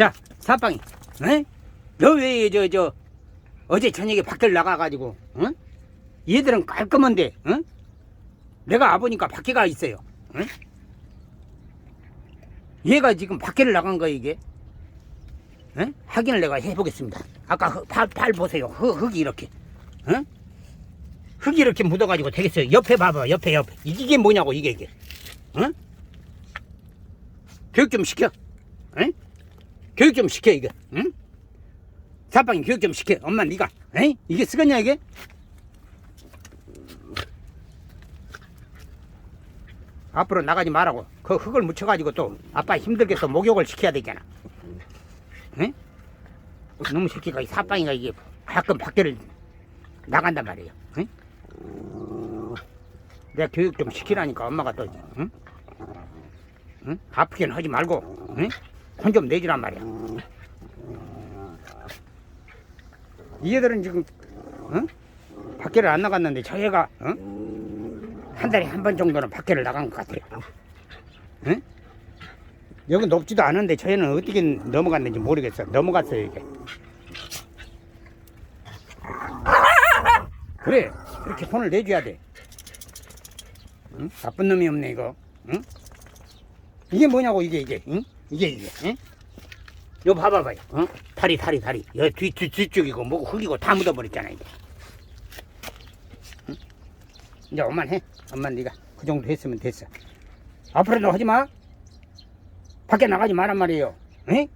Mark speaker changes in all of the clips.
Speaker 1: 자, 사빵이, 에? 너왜 저, 저, 어제 저녁에 밖에 나가가지고, 응? 얘들은 깔끔한데, 응? 내가 아버니까 밖에 가 있어요, 응? 얘가 지금 밖에를 나간 거야, 이게. 응? 확인을 내가 해보겠습니다. 아까 흙, 팔, 팔 보세요. 흙, 흙이 이렇게, 응? 흙이 이렇게 묻어가지고 되겠어요. 옆에 봐봐, 옆에, 옆에. 이게 뭐냐고, 이게, 이게. 응? 교육 좀 시켜. 응? 교육 좀 시켜 이게. 응? 사방이 교육 좀 시켜. 엄마 네가. 에? 이게 쓰겠냐 이게? 앞으로 나가지 말라고. 그 흙을 묻혀가지고 또 아빠 힘들게 또 목욕을 시켜야 되잖아. 응? 너무 새끼가 이 사방이가 이게 가끔 밖에를 나간단 말이에요. 응? 내가 교육 좀 시키라니까 엄마가 또 응? 응? 아프게는 하지 말고 응? 혼 좀 내주란 말이야. 이 애들은 지금 응? 밖에를 안 나갔는데 저 애가 응? 한 달에 한 번 정도는 밖에를 나간 것 같아요. 응? 여기 높지도 않은데 저 애는 어떻게 넘어갔는지 모르겠어. 넘어갔어요 이게. 그래 그렇게 손을 내줘야 돼. 응? 나쁜 놈이 없네 이거. 응? 이게 뭐냐고 이게 이게 응? 이게 이게 응? 요 봐봐봐요 어? 다리 다리 다리 여기 뒤, 뒤, 뒤쪽이고 뭐고 흙이고 다 묻어버렸잖아 이게 응? 이제 엄만 해 엄만 네가 그 정도 했으면 됐어 앞으로도 하지마 밖에 나가지 말란 말이에요 응?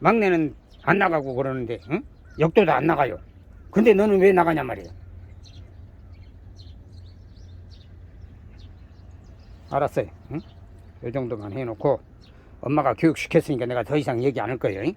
Speaker 1: 막내는 안 나가고 그러는데 응? 역도도 안 나가요 근데 너는 왜 나가냐 말이에요 알았어요. 응? 이 정도만 해놓고 엄마가 교육시켰으니까 내가 더 이상 얘기 안 할 거예요. 응?